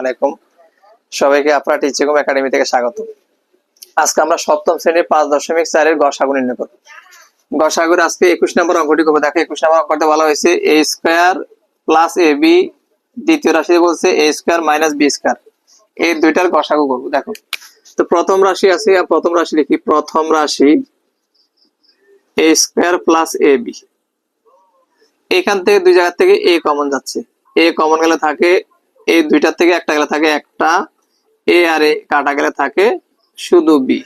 আলাইকুম। সবাইকে আপনার টিচিকম একাডেমি থেকে স্বাগত। আজকে আমরা সপ্তম শ্রেণির পাঁচ দশমিক চারের গসাগু নির্ণয় করব। গসাগুর আজকে একুশ নম্বর অঙ্কটি করব। দেখো, একুশ নম্বর অঙ্কতে বলা হয়েছে। A square plus A B দ্বিতীয় রাশি বলছে A square minus B square. এই দুইটার গসাগু করব। দেখো, তো প্রথম রাশি আছে প্রথম রাশি লিখি। প্রথম রাশি A square plus A B. এখান থেকে দুই জায়গা থেকে এ কমন যাচ্ছে। এ কমন গেলে থাকে এই দুইটার থেকে একটা গেলে থাকে একটা এ আর এ, কাটা গেলে থাকে শুধু বি।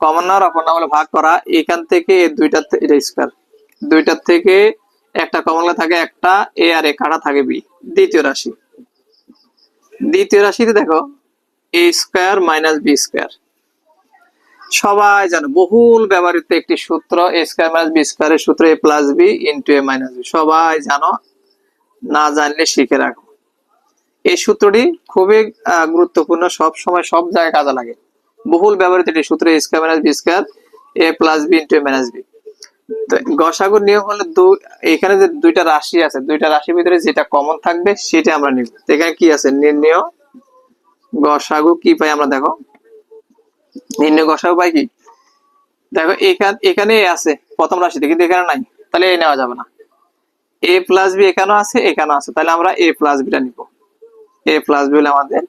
কমন নেওয়ার অপর নাম হলো ভাগ করা। এখান থেকে এই দুইটার এটা স্কোয়ার দুইটার থেকে একটা কমন গেলে থাকে একটা, এ আর এ, কাটা থাকে বি। দ্বিতীয় রাশি। দ্বিতীয় রাশিতে দেখো, A square minus B square সবাই জানো, বহুল ব্যবহৃত একটি সূত্র, এ স্কোয়ার মাইনাস বি স্কোয়ারের সূত্র, A plus B into A minus B. সবাই জানো, না জানলে শিখে রাখো। এই সূত্রটি খুবই গুরুত্বপূর্ণ। সব সময় সব জায়গায় কাজে লাগে। বহুল ব্যবহৃত একটি সূত্র square minus B square A plus B into minus B তো গসাগুর নিয়ম হলো দুই এখানে যে দুইটা রাশি আছে, দুইটা রাশির ভিতরে যেটা কমন থাকবে, সেটা আমরা নিব। এখানে কি আছে? নির্ণয় গসাগু কি পাই আমরা দেখো? নির্ণয় গসাগু পাই কি? দেখো, এখানে এখানে আছে, প্রথম রাশিতে, কিন্তু এখানে নাই। তাহলে এ নেওয়া যাবে না। এ প্লাস বি এখানেও আছে এখানেও আছে। তাহলে আমরা এ প্লাস বিটা নিব। এ প্লাস বি হলে আমাদের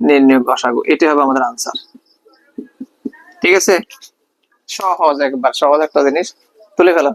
নির্ণয় গসাগু এটি হবে আমাদের আনসার ঠিক আছে? সহজ একবার, সহজ একটা জিনিস। তুলে ফেলাম